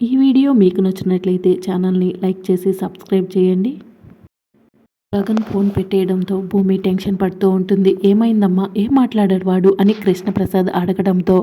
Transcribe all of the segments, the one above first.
ఈ వీడియో మీకు నచ్చినట్లయితే ఛానల్ని లైక్ చేసి సబ్స్క్రైబ్ చేయండి. గగన్ ఫోన్ పెట్టేయడంతో భూమి టెన్షన్ పడుతూ ఉంటుంది. ఏమైందమ్మా? ఏం మాట్లాడాడు వాడు? అని కృష్ణప్రసాద్ అడగడంతో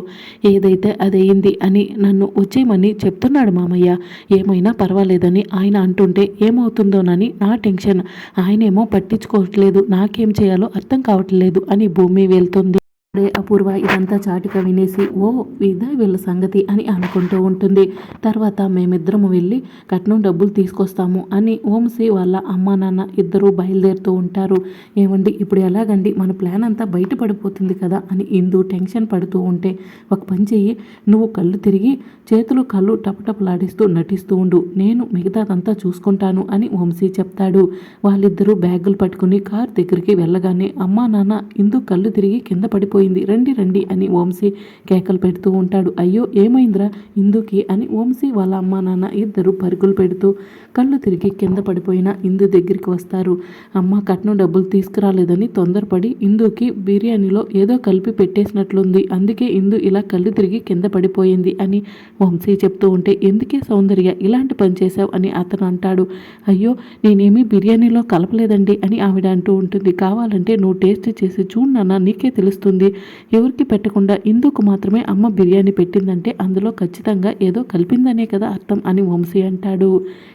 ఏదైతే అదయింది అని నన్ను వచ్చేయమని చెప్తున్నాడు మామయ్య. ఏమైనా పర్వాలేదని ఆయన అంటుంటే ఏమవుతుందోనని నా టెన్షన్. ఆయనేమో పట్టించుకోవట్లేదు. నాకేం చేయాలో అర్థం కావట్లేదు అని భూమి వెళ్తుంది. అప్పుడే అపూర్వ ఇదంతా చాటుగా వినేసి ఓ ఇదే వీళ్ళ సంగతి అని అనుకుంటూ ఉంటుంది. తర్వాత మేమిద్దరము వెళ్ళి కట్నం డబ్బులు తీసుకొస్తాము అని ఓంసి వాళ్ళ అమ్మ నాన్న ఇద్దరూ బయలుదేరుతూ ఉంటారు. ఏమండి ఇప్పుడు ఎలాగండి? మన ప్లాన్ అంతా బయటపడిపోతుంది కదా అని ఇందు టెన్షన్ పడుతూ ఉంటే ఒక పని చెయ్యి నువ్వు కళ్ళు తిరిగి చేతులు కళ్ళు టపటపలాడిస్తూ నటిస్తూ ఉండు. నేను మిగతాదంతా చూసుకుంటాను అని వంశీ చెప్తాడు. వాళ్ళిద్దరూ బ్యాగులు పట్టుకుని కార్ దగ్గరికి వెళ్ళగానే అమ్మా నాన్న ఇందు కళ్ళు తిరిగి కింద పడిపోయి పోయింది. రండి రండి అని వంశీ కేకలు పెడుతూ ఉంటాడు. అయ్యో ఏమైందిరా? ఇందుకి అని వంశీ వాళ్ళ అమ్మ నాన్న ఇద్దరు పరుగులు పెడుతూ కళ్ళు తిరిగి కింద పడిపోయిన ఇందు దగ్గరికి వస్తారు. అమ్మ కట్నం డబ్బులు తీసుకురాలేదని తొందరపడి ఇందుకి బిర్యానీలో ఏదో కలిపి పెట్టేసినట్లుంది. అందుకే ఇందు ఇలా కళ్ళు తిరిగి కింద పడిపోయింది అని వంశీ చెప్తూ ఉంటే ఎందుకే సౌందర్య? ఇలాంటి పని చేశావు? అని అతను అంటాడు. అయ్యో నేనేమీ బిర్యానీలో కలపలేదండి అని ఆవిడ అంటూ ఉంటుంది. కావాలంటే నువ్వు టేస్ట్ చేసి చూడు నాన్న నీకే తెలుస్తుంది. ఎవరికి పెట్టకుండా ఇందుకు మాత్రమే అమ్మ బిర్యానీ పెట్టిందంటే అందులో ఖచ్చితంగా ఏదో కలిపిందనే కదా అర్థం అని వంశీ అంటాడు.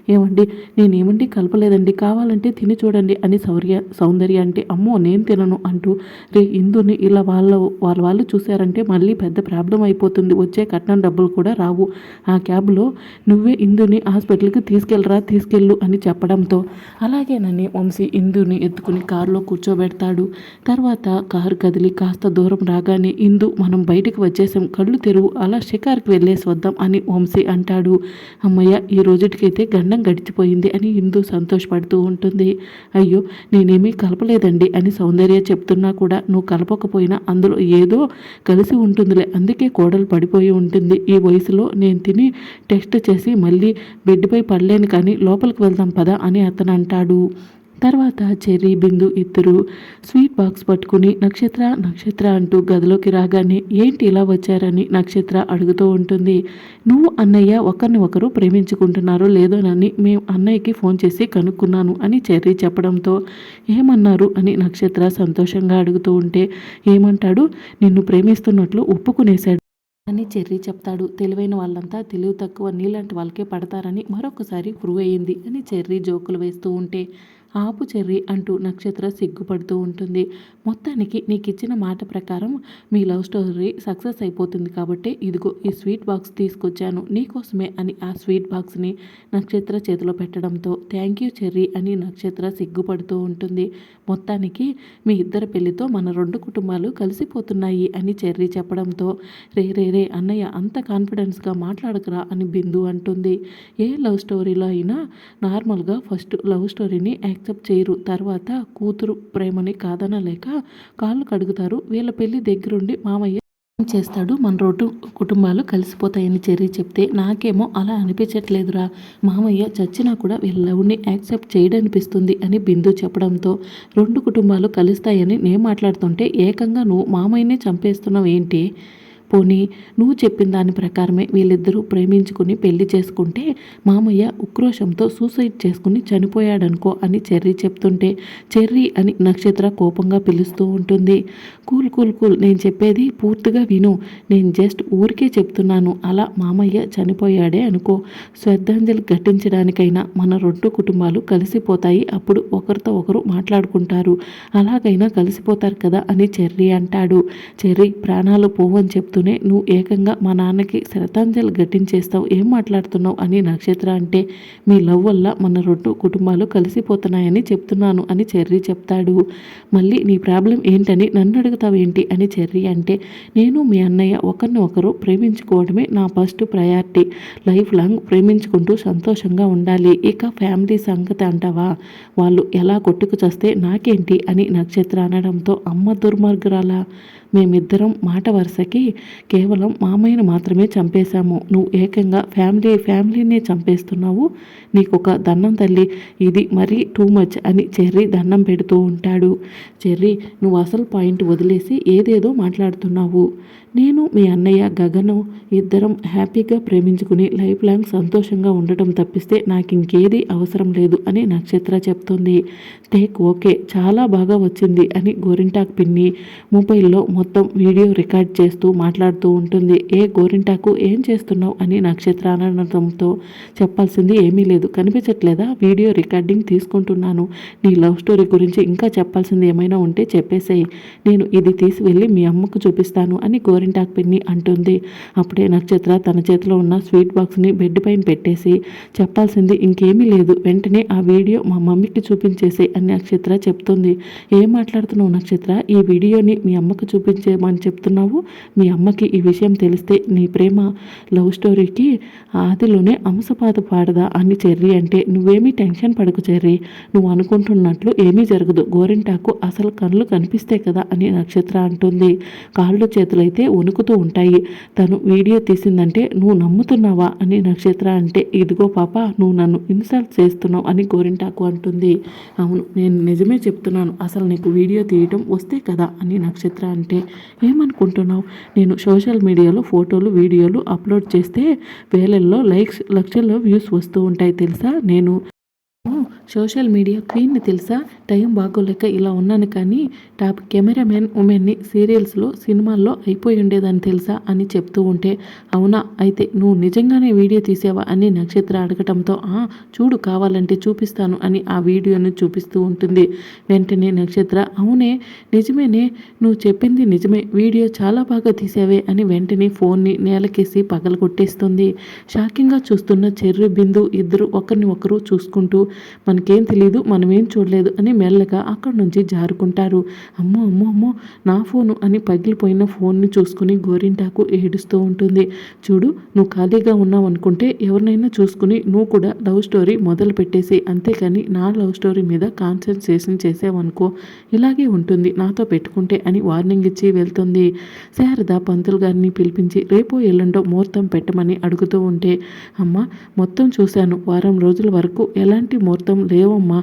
ఏమండి నేనేమండి కలపలేదండి కావాలంటే తిని చూడండి అని సౌర్య సౌందర్య అంటే అమ్మో నేను తినను అంటూ రే ఇందుని ఇలా వాళ్ళ వాళ్ళ వాళ్ళు చూశారంటే మళ్ళీ పెద్ద ప్రాబ్లం అయిపోతుంది వచ్చే కట్నం డబ్బులు కూడా రావు. ఆ క్యాబ్లో నువ్వే ఇందుని హాస్పిటల్కి తీసుకెళ్ళరా తీసుకెళ్ళు అని చెప్పడంతో అలాగేనని వంశీ ఇందుని ఎత్తుకుని కారులో కూర్చోబెడతాడు. తర్వాత కారు కదిలి కాస్త దూరం రాగానే ఇందు మనం బయటకు వచ్చేసాం కళ్ళు తెరువు అలా షికార్కి వెళ్ళేసి వద్దాం అని వంశీ అంటాడు. అమ్మయ్య ఈ రోజుటికైతే గండం గడిచిపోయింది అని ఇందు సంతోషపడుతూ ఉంటుంది. అయ్యో నేనేమీ కలపలేదండి అని సౌందర్య చెప్తున్నా కూడా నువ్వు కలపకపోయినా అందులో ఏదో కలిసి ఉంటుందిలే అందుకే కోడలు పడిపోయి ఉంటుంది. ఈ వయసులో నేను తిని టెస్ట్ చేసి మళ్ళీ బెడ్పై పడలేను కానీ లోపలికి వెళ్దాం పదా అని అతను అంటాడు. తర్వాత చెర్రీ బిందు ఇద్దరు స్వీట్ బాక్స్ పట్టుకుని నక్షత్ర నక్షత్ర అంటూ గదిలోకి రాగానే ఏంటి ఇలా వచ్చారని నక్షత్ర అడుగుతూ ఉంటుంది. నువ్వు అన్నయ్య ఒకరిని ఒకరు ప్రేమించుకుంటున్నారో లేదోనని మేము అన్నయ్యకి ఫోన్ చేసి కనుక్కున్నాను అని చెర్రీ చెప్పడంతో ఏమన్నారు అని నక్షత్ర సంతోషంగా అడుగుతూ ఉంటే ఏమంటాడు? నిన్ను ప్రేమిస్తున్నట్లు ఒప్పుకునేశాడు అని చెర్రీ చెప్తాడు. తెలివైన వాళ్ళంతా తెలివి తక్కువ నీలాంటి వాళ్ళకే పడతారని మరొకసారి ప్రూవ్ అయ్యింది అని చెర్రీ జోకులు వేస్తూ ఉంటే ఆపు చెర్రి అంటూ నక్షత్ర సిగ్గుపడుతూ ఉంటుంది. మొత్తానికి నీకు ఇచ్చిన మాట ప్రకారం మీ లవ్ స్టోరీ సక్సెస్ అయిపోతుంది కాబట్టి ఇదిగో ఈ స్వీట్ బాక్స్ తీసుకొచ్చాను. నీకోసమే అని ఆ స్వీట్ బాక్స్ని నక్షత్ర చేతిలో పెట్టడంతో థ్యాంక్ యూ చెర్రీ అని నక్షత్ర సిగ్గుపడుతూ ఉంటుంది. మొత్తానికి మీ ఇద్దరి పెళ్ళితో మన రెండు కుటుంబాలు కలిసిపోతున్నాయి అని చెర్రీ చెప్పడంతో రే రే రే అన్నయ్య అంత కాన్ఫిడెన్స్గా మాట్లాడకరా అని బిందు అంటుంది. ఏ లవ్ స్టోరీలో అయినా నార్మల్గా ఫస్ట్ లవ్ స్టోరీని యాక్సెప్ట్ చేయరు. తర్వాత కూతురు ప్రేమని కాదనలేక కాళ్ళు కడుగుతారు. వీళ్ళ పెళ్ళి దగ్గరుండి మామయ్య చేస్తాడు? మన రోడ్డు కుటుంబాలు కలిసిపోతాయని చెర్రి చెప్తే నాకేమో అలా అనిపించట్లేదురా. మామయ్య చచ్చినా కూడా వీళ్ళ లవ్ని యాక్సెప్ట్ చేయడనిపిస్తుంది అని బిందు చెప్పడంతో రెండు కుటుంబాలు కలుస్తాయని నేను మాట్లాడుతుంటే ఏకంగా నువ్వు మామయ్యనే చంపేస్తున్నావు ఏంటి పోనీ నువ్వు చెప్పిన దాని ప్రకారమే వీళ్ళిద్దరూ ప్రేమించుకుని పెళ్ళి చేసుకుంటే మామయ్య ఉక్రోషంతో సూసైడ్ చేసుకుని చనిపోయాడనుకో అని చెర్రీ చెప్తుంటే చెర్రీ అని నక్షత్ర కోపంగా పిలుస్తూ ఉంటుంది. కూల్ కూల్ కూల్ నేను చెప్పేది పూర్తిగా విను. నేను జస్ట్ ఊరికే చెప్తున్నాను. అలా మామయ్య చనిపోయాడే అనుకో. శ్రద్ధాంజలి ఘటించడానికైనా మన రెండు కుటుంబాలు కలిసిపోతాయి. అప్పుడు ఒకరితో ఒకరు మాట్లాడుకుంటారు. అలాగైనా కలిసిపోతారు కదా అని చెర్రీ అంటాడు. చెర్రీ ప్రాణాలు పోవని చెప్తూ చెప్తూనే నువ్వు ఏకంగా మా నాన్నకి శ్రద్ధాంజలి ఘటించేస్తావు ఏం మాట్లాడుతున్నావు? అని నక్షత్ర అంటే మీ లవ్ వల్ల మన రెండు కుటుంబాలు కలిసిపోతున్నాయని చెప్తున్నాను అని చెర్రీ చెప్తాడు. మళ్ళీ నీ ప్రాబ్లం ఏంటని నన్ను అడుగుతావు ఏంటి? అని చెర్రీ అంటే నేను మీ అన్నయ్య ఒకరిని ఒకరు ప్రేమించుకోవడమే నా ఫస్ట్ ప్రయారిటీ. లైఫ్ లాంగ్ ప్రేమించుకుంటూ సంతోషంగా ఉండాలి. ఇక ఫ్యామిలీ సంగతి అంటావా? వాళ్ళు ఎలా కొట్టుకు చస్తే నాకేంటి? అని నక్షత్ర అనడంతో అమ్మ దుర్మార్గురాలా? మేమిద్దరం మాట వరుసకి కేవలం మామయ్యను మాత్రమే చంపేశాము. నువ్వు ఏకంగా ఫ్యామిలీ ఫ్యామిలీనే చంపేస్తున్నావు. నీకు ఒక దండం తల్లి. ఇది మరీ టూ మచ్ అని చెర్రీ దండం పెడుతూ ఉంటాడు. చెర్రీ నువ్వు అసలు పాయింట్ వదిలేసి ఏదేదో మాట్లాడుతున్నావు. నేను మీ అన్నయ్య గగను ఇద్దరం హ్యాపీగా ప్రేమించుకుని లైఫ్ లాంగ్ సంతోషంగా ఉండటం తప్పిస్తే నాకు ఇంకేది అవసరం లేదు అని నక్షత్ర చెప్తుంది. టేక్ ఓకే చాలా బాగా వచ్చింది అని గోరింటాకు పిన్ని మొబైల్లో మొత్తం వీడియో రికార్డ్ చేస్తూ మాట్లాడుతూ ఉంటుంది. ఏ గోరింటాకు ఏం చేస్తున్నావు? అని నక్షత్ర అనడంతో చెప్పాల్సింది ఏమీ లేదు. కనిపించట్లేదా? వీడియో రికార్డింగ్ తీసుకుంటున్నాను. నీ లవ్ స్టోరీ గురించి ఇంకా చెప్పాల్సింది ఏమైనా ఉంటే చెప్పేసేయి. నేను ఇది తీసి వెళ్ళి మీ అమ్మకు చూపిస్తాను అని గోరింటాకు పిన్ని అంటుంది. అప్పుడే నక్షత్ర తన చేతిలో ఉన్న స్వీట్ బాక్స్ని బెడ్ పైన పెట్టేసి చెప్పాల్సింది ఇంకేమీ లేదు. వెంటనే ఆ వీడియో మా మమ్మీకి చూపించేసే అని నక్షత్ర చెప్తుంది. ఏం మాట్లాడుతున్నావు నక్షత్ర? ఈ వీడియోని మీ అమ్మకు చూపించేయమని చెప్తున్నావు. మీ అమ్మకి ఈ విషయం తెలిస్తే నీ ప్రేమ లవ్ స్టోరీకి ఆదిలోనే అంశపాత పాడదా అని చెర్రి అంటే నువ్వేమీ టెన్షన్ పడకు చెర్రీ. నువ్వు అనుకుంటున్నట్లు ఏమీ జరగదు. గోరింటాకు అసలు కళ్ళు కనిపిస్తే కదా అని నక్షత్ర అంటుంది. కాళ్ళు చేతులైతే వణుకుతూ ఉంటాయి. తను వీడియో తీసిందంటే నువ్వు నమ్ముతున్నావా అని నక్షత్ర అంటే ఇదిగో పాప నువ్వు నన్ను ఇన్సల్ట్ చేస్తున్నావు అని గోరింటాకు అంటుంది. అవును నేను నిజమే చెప్తున్నాను. అసలు నీకు వీడియో తీయటం వస్తే కదా అని నక్షత్ర అంటే ఏమనుకుంటున్నావు? నేను సోషల్ మీడియాలో ఫోటోలు వీడియోలు అప్లోడ్ చేస్తే వేలల్లో లైక్స్ లక్షల్లో వ్యూస్ వస్తూ ఉంటాయి తెలుసా? నేను సోషల్ మీడియా క్వీన్ని తెలుసా? టైం బాగోలేక ఇలా ఉన్నాను కానీ టాప్ కెమెరామెన్ ఉమెన్ని సీరియల్స్లో సినిమాల్లో అయిపోయి ఉండేదని తెలుసా అని చెప్తూ ఉంటే అవునా? అయితే నువ్వు నిజంగానే వీడియో తీసావా అని నక్షత్ర అడగటంతో ఆ చూడు కావాలంటే చూపిస్తాను అని ఆ వీడియోను చూపిస్తూ ఉంటుంది. వెంటనే నక్షత్ర అవునే నిజమేనే నువ్వు చెప్పింది నిజమే వీడియో చాలా బాగా తీసావే అని వెంటనే ఫోన్ని నేలకేసి పగల కొట్టేస్తుంది షాకింగ్గా చూస్తున్న చెర్రి బిందు ఇద్దరు ఒకరిని ఒకరు చూసుకుంటూ మన మనకేం తెలియదు మనమేం చూడలేదు అని మెల్లగా అక్కడి నుంచి జారుకుంటారు. అమ్మో అమ్మో అమ్మో నా ఫోను అని పగిలిపోయిన ఫోన్ని చూసుకుని గోరింటాకు ఏడుస్తూ ఉంటుంది. చూడు నువ్వు ఖాళీగా ఉన్నావు అనుకుంటే ఎవరినైనా చూసుకుని నువ్వు కూడా లవ్ స్టోరీ మొదలు పెట్టేసి అంతేకాని నా లవ్ స్టోరీ మీద కాన్సన్ట్రేషన్ చేసావనుకో. ఇలాగే ఉంటుంది నాతో పెట్టుకుంటే అని వార్నింగ్ ఇచ్చి వెళ్తుంది. శారద పంతులు గారిని పిలిపించి రేపో ఎల్లుండో ముహూర్తం పెట్టమని అడుగుతూ ఉంటే అమ్మ మొత్తం చూశాను. వారం రోజుల వరకు ఎలాంటి ముహూర్తం లేవమ్మా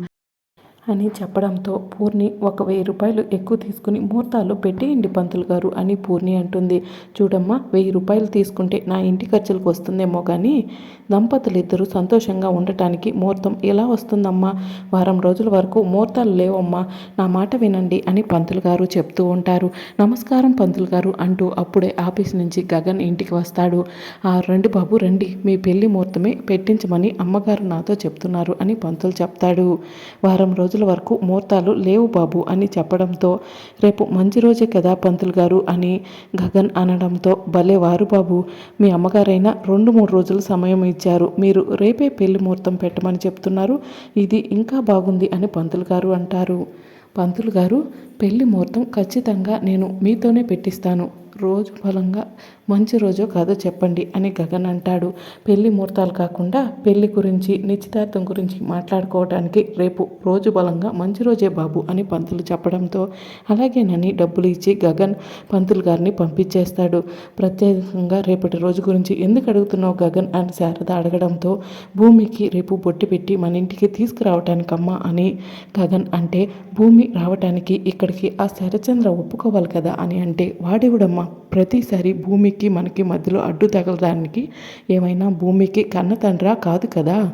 అని చెప్పడంతో పూర్ణి ఒక వెయ్యి రూపాయలు ఎక్కువ తీసుకుని ముహూర్తాలు పెట్టేయండి పంతులు గారు అని పూర్ణి అంటుంది. చూడమ్మా వెయ్యి రూపాయలు తీసుకుంటే నా ఇంటి ఖర్చులకు వస్తుందేమో కానీ దంపతులు ఇద్దరు సంతోషంగా ఉండటానికి ముహూర్తం ఎలా వస్తుందమ్మా? వారం రోజుల వరకు ముహూర్తాలు లేవమ్మా నా మాట వినండి అని పంతులు గారు చెప్తూ ఉంటారు. నమస్కారం పంతులు గారు అంటూ అప్పుడే ఆఫీస్ నుంచి గగన్ ఇంటికి వస్తాడు. ఆ రండి బాబు రండి. మీ పెళ్ళి ముహూర్తమే పెట్టించమని అమ్మగారు నాతో చెప్తున్నారు అని పంతులు చెప్తాడు. వారం రోజులు వరకు ముహూర్తాలు లేవు బాబు అని చెప్పడంతో రేపు మంచి రోజే కదా పంతులు గారు అని గగన్ అనడంతో భలే వారు బాబు. మీ అమ్మగారైనా రెండు మూడు రోజులు సమయం ఇచ్చారు. మీరు రేపే పెళ్ళి ముహూర్తం పెట్టమని చెప్తున్నారు. ఇది ఇంకా బాగుంది అని పంతులు గారు అంటారు. పంతులు గారు పెళ్ళి ముహూర్తం ఖచ్చితంగా నేను మీతోనే పెట్టిస్తాను. రోజు ఫలంగా మంచి రోజో కాదో చెప్పండి అని గగన్ అంటాడు. పెళ్ళి ముహూర్తాలు కాకుండా పెళ్ళి గురించి నిశ్చితార్థం గురించి మాట్లాడుకోవడానికి రేపు రోజు బలంగా మంచి రోజే బాబు అని పంతులు చెప్పడంతో అలాగేనని డబ్బులు ఇచ్చి గగన్ పంతులు గారిని పంపించేస్తాడు. ప్రత్యేకంగా రేపటి రోజు గురించి ఎందుకు అడుగుతున్నావు గగన్ అని శారద అడగడంతో భూమికి రేపు బొట్టి పెట్టి మన ఇంటికి తీసుకురావటానికమ్మా అని గగన్ అంటే భూమి రావటానికి ఇక్కడికి ఆ శరచంద్ర ఒప్పుకోవాలి కదా అని అంటే వాడేవుడమ్మా? ప్రతిసారి భూమికి మనకి మధ్యలో అడ్డు తగలడానికి ఏమైనా భూమికి కన్న తండ్రా కాదు కదా.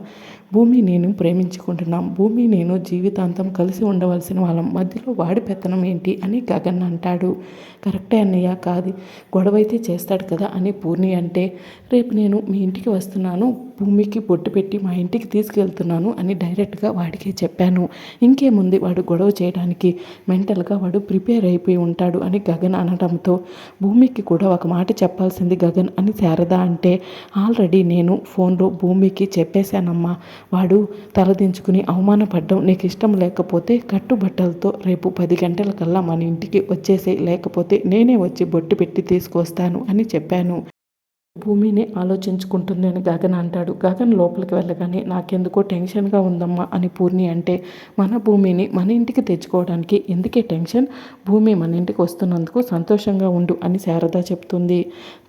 భూమి నేను ప్రేమించుకుంటున్నాం. భూమి నేను జీవితాంతం కలిసి ఉండవలసిన వాళ్ళం. మధ్యలో వాడి పెత్తనం ఏంటి అని గగన్ అంటాడు. కరెక్టే అన్నయ్య కాదు. గొడవ అయితే చేస్తాడు కదా అని పూర్ణి అంటే రేపు నేను మీ ఇంటికి వస్తున్నాను. భూమికి బొట్టు పెట్టి మా ఇంటికి తీసుకెళ్తున్నాను అని డైరెక్ట్గా వాడికే చెప్పాను. ఇంకేముంది వాడు గొడవ చేయడానికి? మెంటల్గా వాడు ప్రిపేర్ అయిపోయి ఉంటాడు అని గగన్ అనడంతో భూమికి కూడా ఒక మాట చెప్పాల్సింది గగన్ అని శారద అంటే ఆల్రెడీ నేను ఫోన్లో భూమికి చెప్పేశానమ్మా. వాడు తలదించుకుని అవమానపడ్డం నీకు ఇష్టం లేకపోతే కట్టుబట్టలతో రేపు పది గంటలకల్లా మన ఇంటికి వచ్చేసే లేకపోతే నేనే వచ్చి బొట్టు పెట్టి తీసుకొస్తాను అని చెప్పాను. భూమిని ఆలోచించుకుంటుంది అని గగన్ అంటాడు. గగన్ లోపలికి వెళ్ళగానే నాకెందుకో టెన్షన్గా ఉందమ్మా అని పూర్ణి అంటే మన భూమిని మన ఇంటికి తెచ్చుకోవడానికి ఎందుకే టెన్షన్? భూమి మన ఇంటికి వస్తున్నందుకు సంతోషంగా ఉండు అని శారద చెప్తుంది.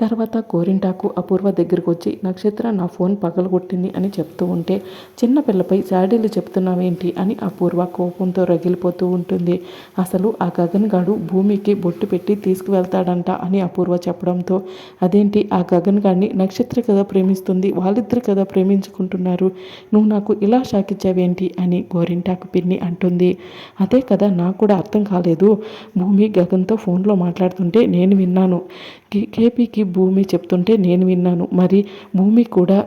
తర్వాత గోరింటాకు అపూర్వ దగ్గరికి వచ్చి నక్షత్ర నా ఫోన్ పగలగొట్టింది అని చెప్తూ ఉంటే చిన్నపిల్లపై శాడీలు చెప్తున్నావేంటి? అని అపూర్వ కోపంతో రగిలిపోతూ ఉంటుంది. అసలు ఆ గగన్ గాడు భూమికి బొట్టు పెట్టి తీసుకువెళ్తాడంట అని అపూర్వ చెప్పడంతో అదేంటి? ఆ గగన్ గాడిని నక్షత్ర కదా ప్రేమిస్తుంది వాళ్ళిద్దరు కదా ప్రేమించుకుంటున్నారు. నువ్వు నాకు ఇలా షాక్ ఇచ్చావేంటి అని గోరింటాకు పిన్ని అంటుంది. అదే కదా నాకు కూడా అర్థం కాలేదు. భూమి గగన్తో ఫోన్లో మాట్లాడుతుంటే నేను విన్నాను. కేపీకి భూమి చెప్తుంటే నేను విన్నాను. మరి భూమి కూడా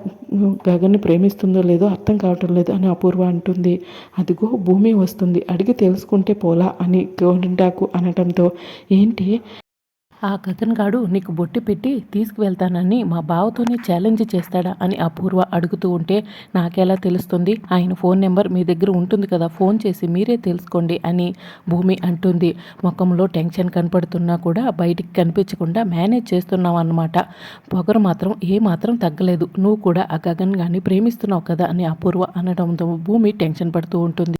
గగన్ని ప్రేమిస్తుందో లేదో అర్థం కావటం లేదు అని అపూర్వ అంటుంది. అదిగో భూమి వస్తుంది. అడిగి తెలుసుకుంటే పోలా అని గోరింటాకు అనటంతో. ఏంటి? ఆ గగన్ నీకు బొట్టి పెట్టి తీసుకువెళ్తానని మా బావతోనే ఛాలెంజ్ చేస్తాడా అని అపూర్వ అడుగుతూ ఉంటే నాకెలా తెలుస్తుంది? ఆయన ఫోన్ నెంబర్ మీ దగ్గర ఉంటుంది కదా ఫోన్ చేసి మీరే తెలుసుకోండి అని భూమి అంటుంది. ముఖంలో టెన్షన్ కనపడుతున్నా కూడా బయటికి కనిపించకుండా మేనేజ్ చేస్తున్నావు అన్నమాట. పొగరు మాత్రం ఏ మాత్రం తగ్గలేదు. నువ్వు కూడా ఆ గగన్ గాని ప్రేమిస్తున్నావు కదా అని అపూర్వ అనడంతో భూమి టెన్షన్ పడుతూ ఉంటుంది.